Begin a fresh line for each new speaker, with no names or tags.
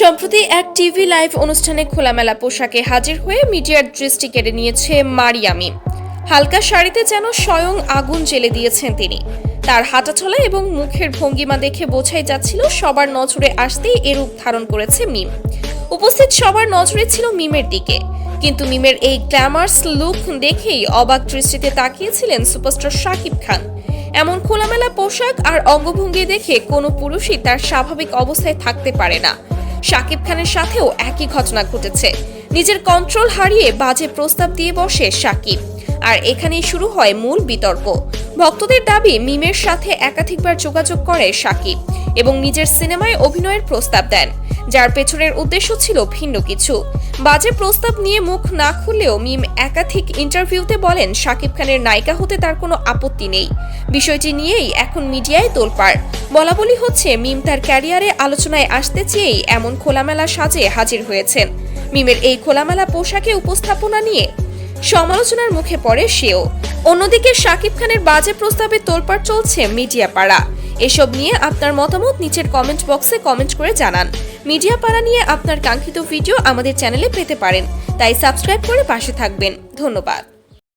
সম্প্রতি এক TV live অনুষ্ঠানে খোলামেলা পোশাকে হাজির হয়ে মিডিয়ার দৃষ্টি কেড়ে নিয়েছে মারিয়ামি। হালকা শাড়িতে যেন স্বয়ং আগুন জ্বেলে দিয়েছেন তিনি। তার হাঁটাচলা এবং মুখের ভঙ্গিমা দেখে বোঝাই যাচ্ছিল সবার নজরে আসতেই এরূপ ধারণ করেছে মিম। উপস্থিত সবার নজরে ছিল মিমের দিকে। কিন্তু মিমের এই গ্ল্যামার্স লুক দেখেই অবাক দৃষ্টিতে তাকিয়েছিলেন সুপারস্টার শাকিব খান। এমন খোলামেলা পোশাক আর অঙ্গভঙ্গি দেখে কোনো পুরুষই তার স্বাভাবিক অবস্থায় থাকতে পারে না। শাকিব খানের সাথেও একই ঘটনা ঘটেছে। নিজের কন্ট্রোল হারিয়ে বাজে প্রস্তাব দিয়ে বসে শাকিব। আর এখানেই শুরু হয় মূল বিতর্ক। ভক্তদের দাবি, মিমের সাথে একাধিকবার যোগাযোগ করে শাকিব এবং নিজের সিনেমায় অভিনয়ের প্রস্তাব দেন। যার পেছনের উদ্দেশ্য ছিল ভিন্ন কিছু। বাজে প্রস্তাব নিয়ে মুখ না খুললেও মিম একাধিক ইন্টারভিউতে বলেন, শাকিব খানের নায়িকা হতে তার কোনো আপত্তি নেই। বিষয়টি নিয়েই এখন মিডিয়ায় তোলপাড়। বলা বলি হচ্ছে, মিম তার ক্যারিয়ারে আলোচনায় আসতে চেয়েই এমন খোলামেলা সাজে হাজির হয়েছেন। মিমের এই খোলামেলা পোশাকে উপস্থাপনা নিয়ে সমালোচনার মুখে পড়ে সেও। অন্যদিকে শাকিব খানের বাজে প্রস্তাবে তোলপাড় চলছে মিডিয়া পাড়া এসব নিয়ে আপনার মতামত নিচের কমেন্ট বক্সে কমেন্ট করে জানান। মিডিয়া পাড়া নিয়ে আপনার কাঙ্ক্ষিত ভিডিও আমাদের চ্যানেলে পেতে পারেন। তাই সাবস্ক্রাইব করে পাশে থাকবেন। ধন্যবাদ।